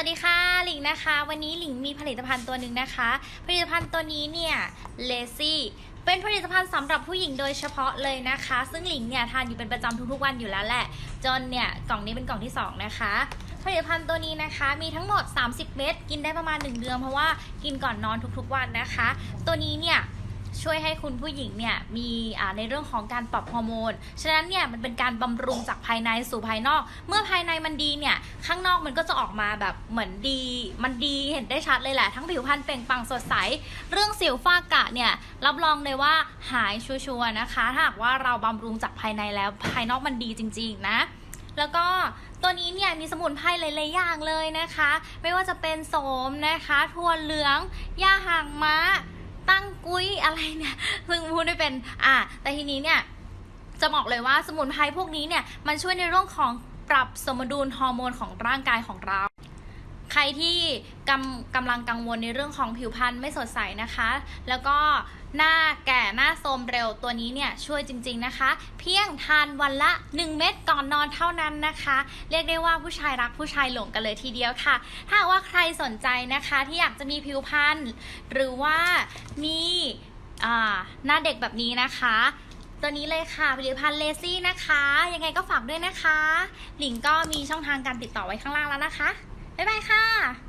วัสดีค่ะหลิงนะคะ วันนี้หลิงมีผลิตภัณฑ์ตัวหนึ่งนะคะ ผลิตภัณฑ์ตัวนี้เนี่ยเลซี่เป็นผลิตภัณฑ์สำหรับผู้หญิงโดยเฉพาะเลยนะคะ ซึ่งหลิงเนี่ยทานอยู่เป็นประจำทุกๆวันอยู่แล้วแหละ จนเนี่ยกล่องนี้เป็นกล่องที่สองนะคะ ผลิตภัณฑ์ตัวนี้นะคะมีทั้งหมด 30 เม็ดกินได้ประมาณ 1 เดือนเพราะว่ากินก่อนนอนทุกๆวันนะคะ ตัวนี้เนี่ย ช่วยให้คุณผู้หญิงเนี่ยมีในเรื่องของการปรับฮอร์โมน ฉะนั้นเนี่ยมันเป็นการบำรุงจากภายในสู่ภายนอก เมื่อภายในมันดีเนี่ยข้างนอกมันก็จะออกมาแบบเหมือนดี มันดีเห็นได้ชัดเลยแหละ ทั้งผิวพรรณเปล่งปลั่งสดใส เรื่องสิวฝ้ากระเนี่ยรับรองเลยว่าหายชัวร์นะคะถ้าหากว่าเราบำรุงจากภายในแล้วภายนอกมันดีจริง ๆ นะ แล้วก็ตัวนี้เนี่ยมีสมุนไพรหลายๆอย่างเลยนะคะ ไม่ว่าจะเป็นโสมนะคะถั่วเหลืองหญ้าหางม้าตั้งกุ้ย อะไรเนี่ยเพิ่งพูดได้เป็นอะแต่ทีนี้เนี่ยจะบอกเลยว่าสมุนไพรพวกนี้เนี่ยมันช่วยในเรื่องของปรับสมดุลฮอร์โมนของร่างกายของเราใครที่กำกำลังกังวลในเรื่องของผิวพรรณไม่สดใสนะคะ แล้วก็หน้าแก่หน้าโทรมเร็วตัวนี้เนี่ยช่วยจริงๆนะคะ เพียงทานวันละ 1 เม็ดก่อนนอนเท่านั้นนะคะ เรียกได้ว่าผู้ชายรักผู้ชายหลงกันเลยทีเดียวค่ะ ถ้าว่าใครสนใจนะคะที่อยากจะมีผิวพรรณหรือว่ามี อ่าหน้าเด็กแบบนี้นะคะ ตัวนี้เลยค่ะผลิตภัณฑ์เลซี่นะคะ ยังไงก็ฝากด้วยนะคะ หลิงก็มีช่องทางการติดต่อไว้ข้างล่างแล้วนะคะ บ๊ายบายค่ะ